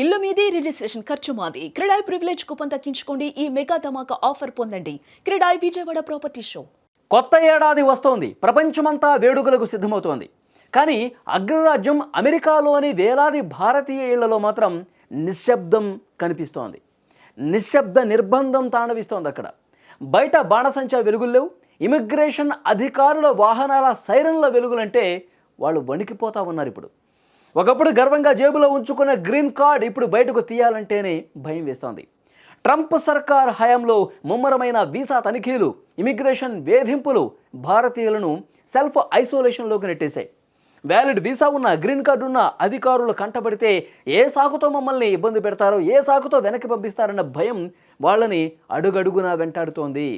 ఇల్లు మీది రిజిస్ట్రేషన్ ఖర్చు మాది. క్రెడాయ్ ప్రివిలేజ్ కూపన్ తగ్గించుకోండి ఈ మెగా ధమాకా ఆఫర్ పొందండి. CREDAI Vijayawada property show. కొత్త ఏడాది వస్తోంది. ప్రపంచమంతా వేడుకలకు సిద్ధమవుతోంది. కానీ అగ్రరాజ్యం అమెరికాలోని వేలాది భారతీయ ఇళ్ళలో మాత్రం నిశ్శబ్దం కనిపిస్తోంది. నిశ్శబ్ద నిర్బంధం తాండవిస్తోంది అక్కడ. బయట బాణసంచా వెలుగులేవు ఇమిగ్రేషన్ అధికారుల వాహనాల సైరన్ల వెలుగులంటే వాళ్ళు వణికిపోతా ఉన్నారు ఇప్పుడు. ఒకప్పుడు గర్వంగా జేబులో ఉంచుకున్న గ్రీన్ కార్డ్ ఇప్పుడు బయటకు తీయాలంటేనే భయం వేస్తోంది. ట్రంప్ సర్కార్ హయాంలో ముమ్మరమైన వీసా తనిఖీలు ఇమిగ్రేషన్ వేధింపులు భారతీయులను సెల్ఫ్ ఐసోలేషన్లోకి నెట్టేశాయి. వ్యాలిడ్ వీసా ఉన్న గ్రీన్ కార్డు ఉన్న అధికారులు కంటపడితే ఏ సాకుతో మమ్మల్ని ఇబ్బంది పెడతారో ఏ సాకుతో వెనక్కి పంపిస్తారన్న భయం వాళ్ళని అడుగడుగునా వెంటాడుతోంది.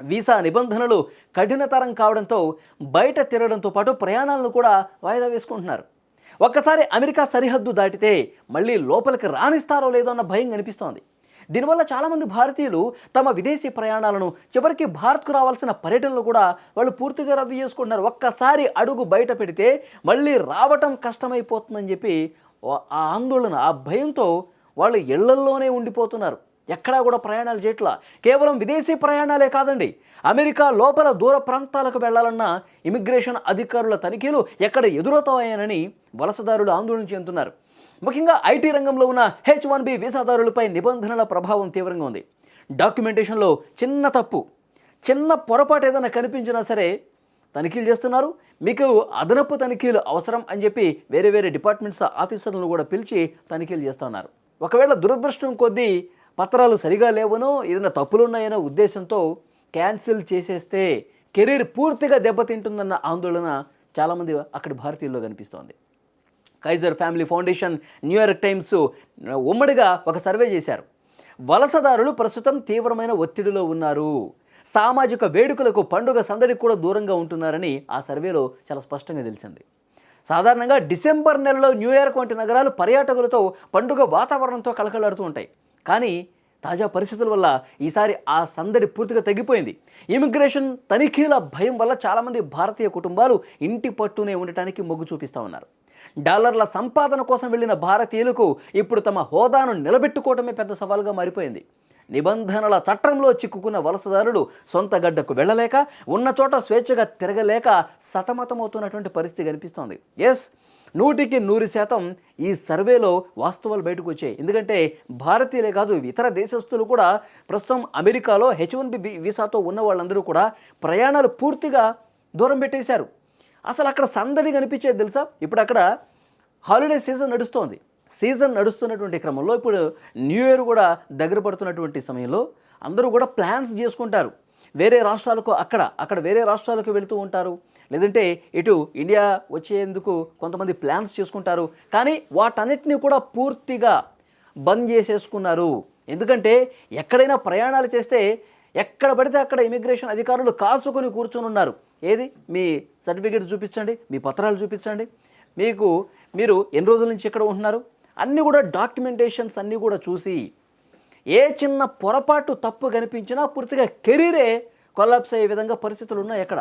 వీసా నిబంధనలు కఠినతరం కావడంతో బయట తిరగడంతో పాటు ప్రయాణాలను కూడా వాయిదా వేసుకుంటున్నారు. ఒక్కసారి అమెరికా సరిహద్దు దాటితే మళ్ళీ లోపలికి రాణిస్తారో లేదో అన్న భయం కనిపిస్తోంది. దీనివల్ల చాలామంది భారతీయులు తమ విదేశీ ప్రయాణాలను చివరికి భారత్కు రావాల్సిన పర్యటనలు కూడా వాళ్ళు పూర్తిగా రద్దు చేసుకుంటున్నారు. ఒక్కసారి అడుగు బయట పెడితే మళ్ళీ రావటం కష్టమైపోతుందని చెప్పి ఆ ఆందోళన ఆ భయంతో వాళ్ళు ఇళ్ళల్లోనే ఉండిపోతున్నారు. ఎక్కడా కూడా ప్రయాణాలు చేయట్లా. కేవలం విదేశీ ప్రయాణాలే కాదండి. అమెరికా లోపల దూర ప్రాంతాలకు వెళ్ళాలన్న ఇమిగ్రేషన్ అధికారుల తనిఖీలు ఎక్కడ ఎదురవుతాయనని వలసదారులు ఆందోళన చెందుతున్నారు. ముఖ్యంగా ఐటీ రంగంలో ఉన్న హెచ్ వన్ బి వీసాదారులపై నిబంధనల ప్రభావం తీవ్రంగా ఉంది. డాక్యుమెంటేషన్లో చిన్న తప్పు. చిన్న పొరపాటు ఏదైనా కనిపించినా సరే తనిఖీలు చేస్తున్నారు. మీకు అదనపు తనిఖీలు అవసరం అని చెప్పి వేరే వేరే డిపార్ట్మెంట్స్ ఆఫీసర్లను కూడా పిలిచి తనిఖీలు చేస్తున్నారు. ఒకవేళ దురదృష్టం కొద్దీ పత్రాలు సరిగా లేవనో ఏదైనా తప్పులు ఉన్నాయనో ఉద్దేశంతో క్యాన్సిల్ చేసేస్తే కెరీర్ పూర్తిగా దెబ్బతింటుందన్న ఆందోళన చాలామంది అక్కడి భారతీయుల్లో కనిపిస్తోంది. Kaiser Family Foundation New York Times ఉమ్మడిగా ఒక సర్వే చేశారు. వలసదారులు ప్రస్తుతం తీవ్రమైన ఒత్తిడిలో ఉన్నారు. సామాజిక వేడుకలకు పండుగ సందడికి కూడా దూరంగా ఉంటున్నారని ఆ సర్వేలో చాలా స్పష్టంగా తెలిసింది. సాధారణంగా డిసెంబర్ నెలలో న్యూయార్క్ వంటి నగరాలు పర్యాటకులతో పండుగ వాతావరణంతో కలకలాడుతూ ఉంటాయి. కానీ తాజా పరిస్థితుల వల్ల ఈసారి ఆ సందడి పూర్తిగా తగ్గిపోయింది. ఇమిగ్రేషన్ తనిఖీల భయం వల్ల చాలామంది భారతీయ కుటుంబాలు ఇంటి పట్టునే ఉండటానికి మొగ్గు చూపిస్తూ ఉన్నారు. డాలర్ల సంపాదన కోసం వెళ్ళిన భారతీయులకు ఇప్పుడు తమ హోదాను నిలబెట్టుకోవడమే పెద్ద సవాల్గా మారిపోయింది. నిబంధనల చట్టంలో చిక్కుకున్న వలసదారులు సొంత గడ్డకు వెళ్ళలేక ఉన్న చోట స్వేచ్ఛగా తిరగలేక సతమతమవుతున్నటువంటి పరిస్థితి కనిపిస్తోంది. ఎస్ నూటికి నూరు శాతం ఈ సర్వేలో వాస్తవాలు బయటకు వచ్చాయి. ఎందుకంటే భారతీయులే కాదు ఇతర దేశస్తులు కూడా ప్రస్తుతం అమెరికాలో హెచ్ వన్ బి వీసాతో ఉన్న వాళ్ళందరూ కూడా ప్రయాణాలు పూర్తిగా దూరం పెట్టేశారు. అసలు అక్కడ సందడి కనిపించేది తెలుసా? ఇప్పుడు అక్కడ హాలిడే సీజన్ నడుస్తోంది. సీజన్ నడుస్తున్నటువంటి క్రమంలో ఇప్పుడు న్యూ ఇయర్ కూడా దగ్గర పడుతున్నటువంటి సమయంలో అందరూ కూడా ప్లాన్స్ చేసుకుంటారు. వేరే రాష్ట్రాలకు అక్కడ అక్కడ వేరే రాష్ట్రాలకు వెళుతూ ఉంటారు. లేదంటే ఇటు ఇండియా వచ్చేందుకు కొంతమంది ప్లాన్స్ చేసుకుంటారు. కానీ వాటన్నిటిని కూడా పూర్తిగా బంద్ చేసేసుకున్నారు. ఎందుకంటే ఎక్కడైనా ప్రయాణాలు చేస్తే ఎక్కడ పడితే అక్కడ ఇమిగ్రేషన్ అధికారులు కాసుకొని కూర్చొని ఉన్నారు. ఏది? మీ సర్టిఫికేట్ చూపించండి మీ పత్రాలు చూపించండి. మీకు మీరు ఎన్ని రోజుల నుంచి ఎక్కడ ఉంటున్నారు? అన్నీ కూడా డాక్యుమెంటేషన్స్ అన్నీ కూడా చూసి ఏ చిన్న పొరపాటు తప్పు కనిపించినా పూర్తిగా కెరీరే కొలాప్స్ అయ్యే విధంగా పరిస్థితులు ఉన్నాయి ఎక్కడ.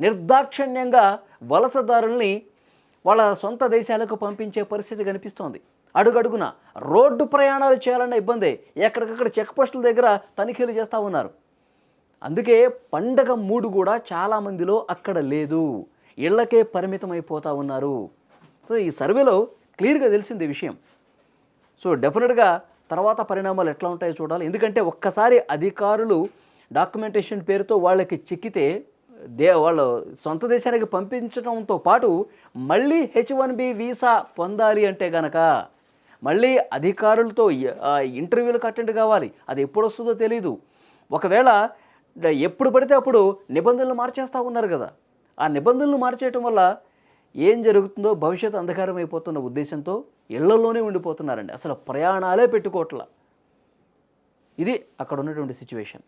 నిర్దాక్షిణ్యంగా వలసదారుల్ని వాళ్ళ సొంత దేశాలకు పంపించే పరిస్థితి కనిపిస్తోంది. అడుగడుగున రోడ్డు ప్రయాణాలు చేయాలన్న ఇబ్బంది ఎక్కడికక్కడ చెక్ పోస్టుల దగ్గర తనిఖీలు చేస్తూ ఉన్నారు. అందుకే పండగ మూడు కూడా చాలామందిలో అక్కడ లేదు. ఇళ్ళకే పరిమితం అయిపోతూ ఉన్నారు. సో ఈ సర్వేలో క్లియర్గా తెలిసింది విషయం. సో డెఫినెట్గా తర్వాత పరిణామాలు ఎట్లా ఉంటాయో చూడాలి. ఎందుకంటే ఒక్కసారి అధికారులు డాక్యుమెంటేషన్ పేరుతో వాళ్ళకి చిక్కితే దే వాళ్ళు సొంత దేశానికి పంపించడంతో పాటు మళ్ళీ హెచ్ వన్ బి వీసా పొందాలి అంటే గనక మళ్ళీ అధికారులతో ఇంటర్వ్యూలకు అటెండ్ కావాలి. అది ఎప్పుడు వస్తుందో తెలియదు ఒకవేళ ఎప్పుడు పడితే అప్పుడు నిబంధనలు మార్చేస్తూ ఉన్నారు కదా. ఆ నిబంధనలు మార్చేయటం వల్ల ఏం జరుగుతుందో భవిష్యత్తు అంధకారం అయిపోతున్న ఉద్దేశంతో ఇళ్ళలోనే ఉండిపోతున్నారండి. అసలు ప్రయాణాలే పెట్టుకోవట్ల. ఇది అక్కడ ఉన్నటువంటి సిచ్యువేషన్